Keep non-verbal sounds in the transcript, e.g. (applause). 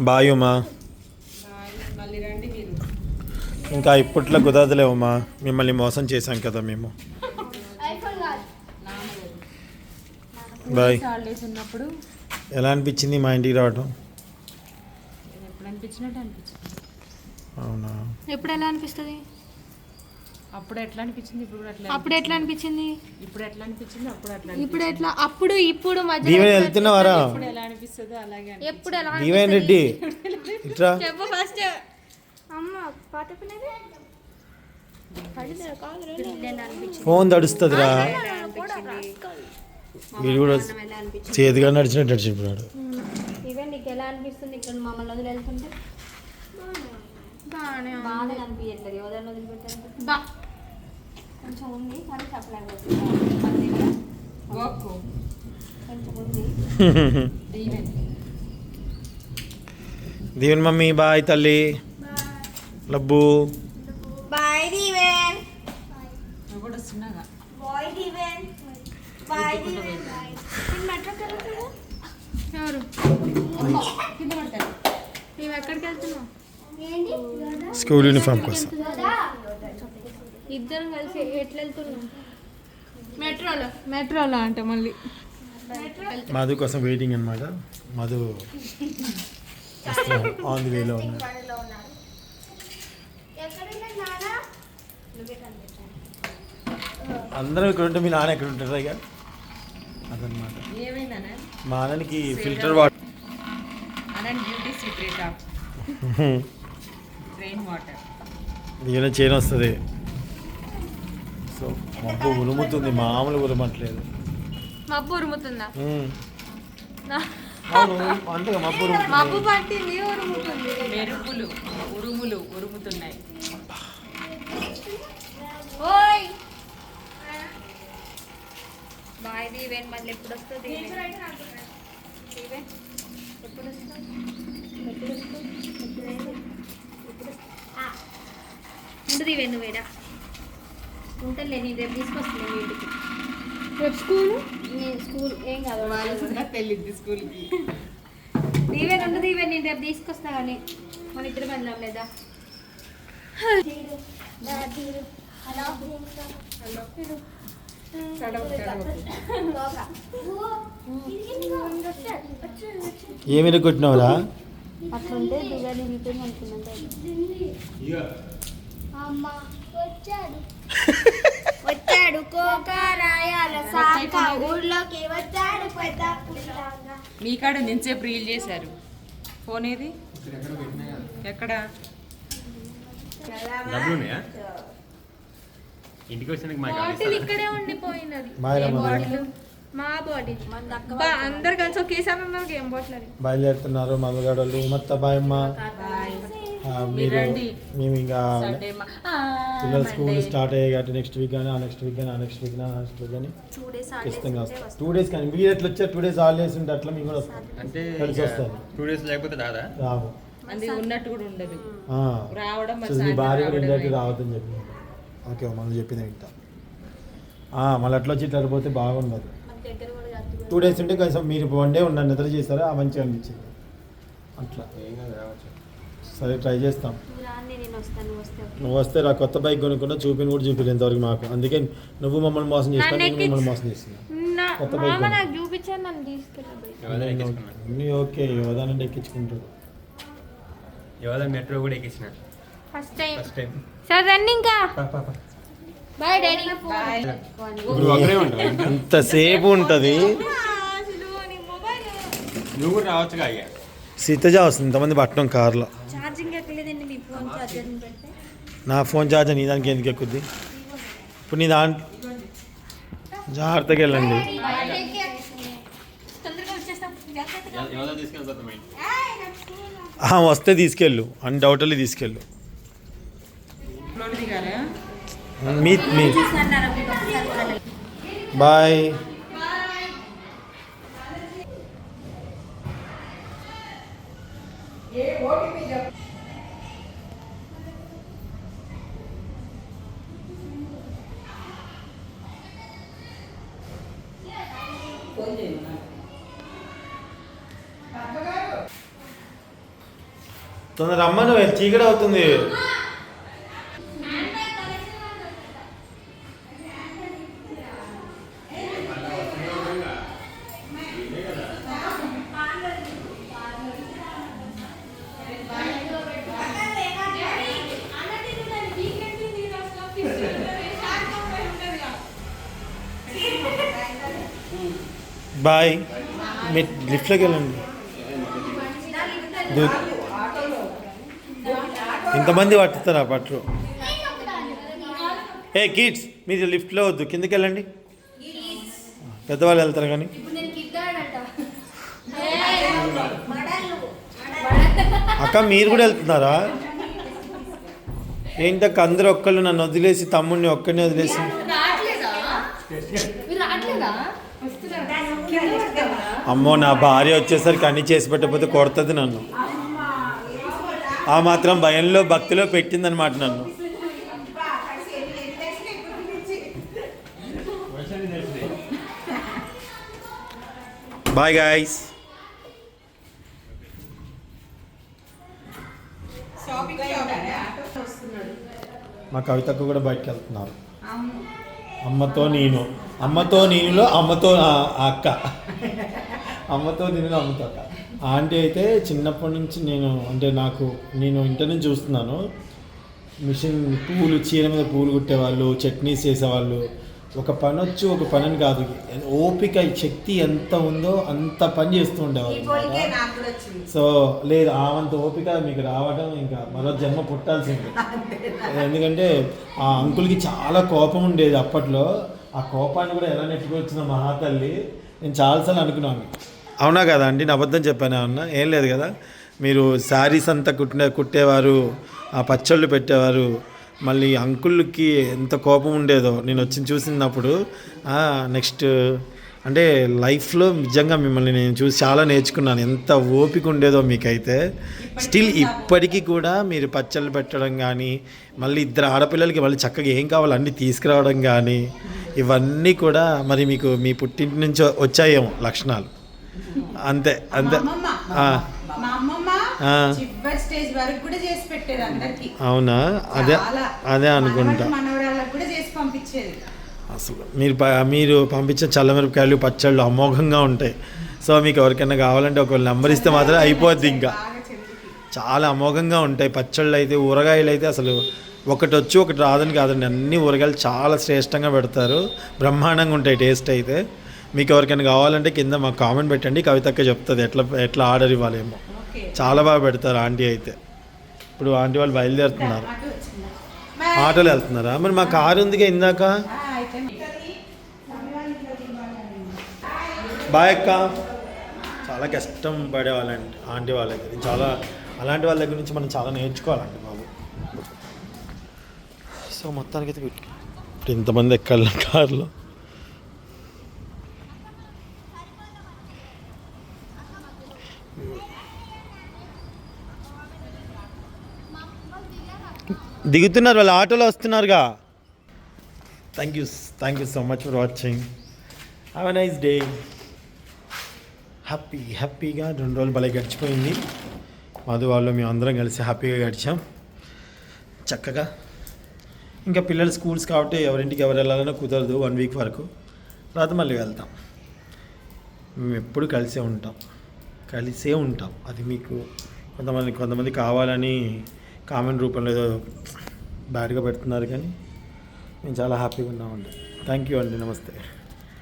Bye Uma. మళ్ళీ రండి మీరు ఇంకా ఇప్పట్లో కుదరదులేవమ్మా మిమ్మల్ని మోసం చేశాం కదా మేము. బాయ్. ఎలా అనిపించింది మా ఇంటికి రావడం అవునా? ఎప్పుడు ఎలా అనిపిస్తుంది? అప్పుడు ఎట్లా అనిపించింది? ఇప్పుడు కూడా అప్పుడు ఎట్లా అనిపించింది? ఇప్పుడు ఎట్లా అనిపించింది? అప్పుడు అట్లా ఇప్పుడు ఎట్లా? అప్పుడు ఇప్పుడు మధ్య దీవెన వెళ్తున్నావారా? ఇప్పుడు ఎలా అనిపిస్తుందో అలాగే. ఎప్పుడు ఎలా దీవెన్ రెడ్డి ఇట్రా. చెప్పు ఫస్ట్ అమ్మ పాట పిన్నది ఫోన్ తడుస్తుందిరా. వీడు కూడా చేతిగా నడిచినట్టు నడిచిపోయాడు. ఈవెన్ నీకు ఎలా అనిపిస్తుంది ఇక్కడ మమ్మల్ని వదిలి వెళ్తుంటే బాగానే ఉంది. బాధ అనిపించట్లేదు ఎవరైనా వదిలిపెట్టారు బా. కొంచెం ఉంది కానీ చెప్పలేకపోతుంది మన దగ్గర గోక్కు కొంచెం ఉంది. దీవెన్ మమ్మీ బాయ్ తల్లి. లబ్బు. బాయ్ దీవెన్. నువ్వు కూడా వస్తున్నాగా బాయ్ దీవెన్. బాయ్ దీవెన్. ఎవరు? కింద పడతారు మేము ఎక్కడికి వెళ్తున్నాం స్కూల్ యూనిఫామ్ కోసం. ఇద్దరం కలిసి ఎట్లా వెళ్తున్నాం మెట్రోలో. మెట్రోలో అంట మళ్ళీ. మధు కోసం వెయిటింగ్ అనమాట మధు ఆన్ ది వేలో ఉన్నారు అందరం ఇక్కడ ఉంటే మీ నాన్న ఎక్కడ ఉంటారు ఇక అదనమాట మా నాన్నకి ఫిల్టర్ వాటర్ అనండి beauty secret of rain water వస్తుంది. సో మబ్బు ఉరుముతుంది మామూలు ఉరుమట్లేదు. మబ్బు ఉరుముతుందా? (laughs) అంతేగా మబ్బు మబ్బు పట్టింది ఉరుముతుంది. మెరుపులు ఉరుములు ఉరుముతున్నాయి. ఓయ్! బాయ్ దీవెన్ మళ్ళీ ఎప్పుడు వస్తుంది ఎప్పుడు వస్తావు ఎప్పుడు వస్తావు ఎప్పుడు వస్తావు? ఎప్పుడు వస్తావు? ఆ. ఉండు దీవెన్ నువ్వేనా ఉంటానులే నేను రేపు తీసుకొస్తాను మీ ఇంటికి. రేపు స్కూల్? నేను స్కూల్ ఏం కాదు తెలియదు స్కూల్కి. దీవెన్ ఉండు దీవెన్ నేను రేపు తీసుకొస్తా కానీ మన ఇద్దరు వెళ్దాం లేదా? ఏమి కొట్టినావురా అట్లుంటే దిగాలి అనుకున్నాను (laughs) వచ్చాడు. కోకారాయాల సాక ఊర్లోకి వచ్చాడు పెద్ద పుల్లాగా. మీ కాడ నించేపు రీల్ చేశారు. ఫోన్ ఏది? ఎక్కడ? ఇంటికి వచ్చినాక బాటిల్ ఇక్కడే ఉండిపోయినది. బాటిల్? మా బాటిల్. అందరు కలిసి ఒకేసారి ఉన్నారు గేమ్ బాటిల్ అది? బయలుదేరుతున్నారు మమ్మగాడోళ్ళు మొత్తం బాయ్ అమ్మ. ఆ, మీరు. మేము ఇంకా సండే మా- ఆ, పిల్లల స్కూల్. స్టార్ట్ అయ్యాయి కాబట్టి నెక్స్ట్ వీక్ కానీ ఆ నెక్స్ట్ వీక్ కానీ ఆ నెక్స్ట్ వీక్ కానీ ఆ నెక్స్ట్ వీక్ కానీ ఖచ్చితంగా ఉంటే వస్తాం. టూ డేస్ కానీ మీరు ఎట్లా వచ్చారు టూ డేస్ హాలిడేస్ ఉంటే అట్లా మీకు కూడా వస్తాం. అంటే కలిసి వస్తారు టూ డేస్ లేకపోతే రాదా? రావు. అది ఉన్నట్టు కూడా ఉండదు. ఆ. రావడం మీ భార్య కూడా. ఇండైరెక్ట్ రావద్దని చెప్పి. ఓకే మనం చెప్పింది వింటా. ఆ, మళ్ళీ అట్లా వచ్చి ఇట్లా పోతే బాగుండదు. మన దగ్గర కూడా కాదు. టూ డేస్ ఉంటే కొంచెం మీరు వన్ డే ఉండండి నిద్ర చేస్తారా ఆ మంచిగా అనిపించింది. అట్లా. ఏం కాదు రావచ్చు. సరే ట్రై చేస్తాం. నువ్వు వస్తే రా కొత్త బైక్ కొనుక్కున్నా చూపిని కూడా చూపిలేదు ఇంతవరకు మాకు. అందుకే నువ్వు మమ్మల్ని మోసం చేస్తాను నేను మిమ్మల్ని మోసం చేస్తున్నా కొత్త మామ బైక్ ఓకే యోధానంటే ఎక్కించుకుంటాడు యోధా మెట్రో కూడా ఎక్కించిన? ఫస్ట్ టైం ఫస్ట్ టైం సరే రండి ఇంకా. Bye daddy. ఇప్పుడు ఒకరే ఉంటావు ఎంతసేపు ఉంటుంది. నువ్వు కూడా రావచ్చుగా అయ్యా. సీతజ వస్తుంది ఇంతమంది పట్టడం కార్లో. నా ఫోన్ ఛార్జర్ నీ దానికి ఎందుకు ఎక్కుద్ది? ఇప్పుడు నీ దాంట్లో జాగ్రత్తగా వెళ్ళండి. వస్తే తీసుకెళ్ళు. అన్డౌటర్లీ తీసుకెళ్ళు. ఫ్లోర్ దిగారా మీ బాయ్. తొందర రమ్మ నువ్వు చీకటి అవుతుంది. బాయ్. మీరు లిఫ్ట్లోకి వెళ్ళండి. ఇంతమంది పట్టుతారా పట్టరు ఏ కిడ్స్ మీరు లిఫ్ట్లో వద్దు. కిందకి వెళ్ళండి. పెద్దవాళ్ళు వెళ్తారు కానీ. అక్క మీరు కూడా వెళ్తున్నారా? ఏంటక్క అందరూ ఒక్కళ్ళు నన్ను వదిలేసి తమ్ముడిని ఒక్కడిని వదిలేసి? అమ్మో నా భార్య వచ్చేసరికి అన్ని చేసి పెట్టకపోతే కొడుతుంది నన్ను. ఆ మాత్రం భయంలో భక్తిలో పెట్టిందనమాట నన్ను. బాయ్ గాయస్ మా కవితకు కూడా బయటకు వెళ్తున్నారు అమ్మతో నేను. అమ్మతో నేనులో అమ్మతో అక్క. అమ్మతో నేను అమ్మతో అక్క. ఆంటీ అయితే చిన్నప్పటి నుంచి నేను అంటే నాకు నేను ఇంటర్ నుంచి చూస్తున్నాను. మిషన్ పూలు చీర మీద పూలు కుట్టేవాళ్ళు చట్నీస్ చేసేవాళ్ళు. ఒక పని వచ్చి ఒక పని కాదు. ఓపిక శక్తి ఎంత ఉందో అంత పని చేస్తూ ఉండేవాళ్ళు. సో లేదు ఆవంత ఓపిక మీకు రావడం ఇంకా మరో జన్మ పుట్టాల్సిందే. ఎందుకంటే ఆ అంకుల్కి చాలా కోపం ఉండేది అప్పట్లో. ఆ కోపాన్ని కూడా ఎలా నెట్టుకొచ్చిన మహాతల్లి. నేను చాలాసార్లు అనుకున్నాను. అవునా కదా అండి? నేను అబద్ధం చెప్పాను అన్నా? ఏం లేదు కదా. మీరు శారీస్ అంతా కుట్టిన కుట్టేవారు ఆ పచ్చళ్ళు పెట్టేవారు మళ్ళీ అంకుల్కి ఎంత కోపం ఉండేదో నేను వచ్చి చూసినప్పుడు నెక్స్ట్ అంటే లైఫ్లో నిజంగా మిమ్మల్ని నేను చూసి చాలా నేర్చుకున్నాను. ఎంత ఓపిక ఉండేదో మీకైతే. స్టిల్ ఇప్పటికీ కూడా మీరు పచ్చళ్ళు పెట్టడం కానీ మళ్ళీ ఇద్దరు ఆడపిల్లలకి మళ్ళీ చక్కగా ఏం కావాలో అన్నీ తీసుకురావడం కానీ ఇవన్నీ కూడా మరి మీకు మీ పుట్టింటి నుంచి వచ్చాయేమో లక్షణాలు. అంతే అంతే. అవునా? అదే అదే అనుకుంటా. అసలు మీరు మీరు పంపించే చల్లమిరపకాయలు పచ్చళ్ళు అమోఘంగా ఉంటాయి. సో మీకు ఎవరికైనా కావాలంటే ఒక నెంబర్ ఇస్తే మాత్రం అయిపోద్ది ఇంకా. చాలా అమోఘంగా ఉంటాయి. పచ్చళ్ళు అయితే ఊరగాయలు అయితే అసలు ఒకటి వచ్చి ఒకటి రాదని కాదండి. అన్ని ఊరగాయలు చాలా శ్రేష్టంగా పెడతారు. బ్రహ్మాండంగా ఉంటాయి టేస్ట్ అయితే. మీకు ఎవరికైనా కావాలంటే కింద మాకు కామెంట్ పెట్టండి కవితక్క చెప్తుంది ఎట్లా ఎట్లా ఆర్డర్ ఇవ్వాలేమో. ఓకే. చాలా బాగా పెడతారు ఆంటీ అయితే. ఇప్పుడు ఆంటీ వాళ్ళు బయలుదేరుతున్నారు. ఆటోలో వెళ్తున్నారా? మరి మా కారు ఉందిగా ఇందాక? ఆ, అయితే బాయ్ అక్క. చాలా కష్టం పడేవాళ్ళండి ఆంటీ వాళ్ళ దగ్గర. చాలా అలాంటి వాళ్ళ దగ్గర నుంచి మనం చాలా నేర్చుకోవాలండి బాబు. సో మొత్తానికి అయితే ఇంతమంది ఎక్కాలి కార్లో. దిగుతున్నారు వాళ్ళు ఆటోలో వస్తున్నారుగా. Thank you thank you so much for watching have a nice day happy హ్యాపీగా రెండు రోజులు భలే గడిచిపోయింది. మాధు వాళ్ళు మేము అందరం కలిసి హ్యాపీగా గడిచాం. చక్కగా. ఇంకా పిల్లలు స్కూల్స్ కాబట్టి ఎవరింటికి ఎవరు వెళ్ళాలన్నా కుదరదు వన్ వీక్ వరకు. తర్వాత మళ్ళీ వెళ్తాం. మేము ఎప్పుడు కలిసే ఉంటాం. కలిసే ఉంటాం. అది మీకు కొంతమంది కొంతమంది కావాలని కామెంట్ రూపంలో ఏదో బ్యాడ్గా పెడుతున్నారు కానీ మేము చాలా హ్యాపీగా ఉన్నామండి. థ్యాంక్ యూ అండి. నమస్తే.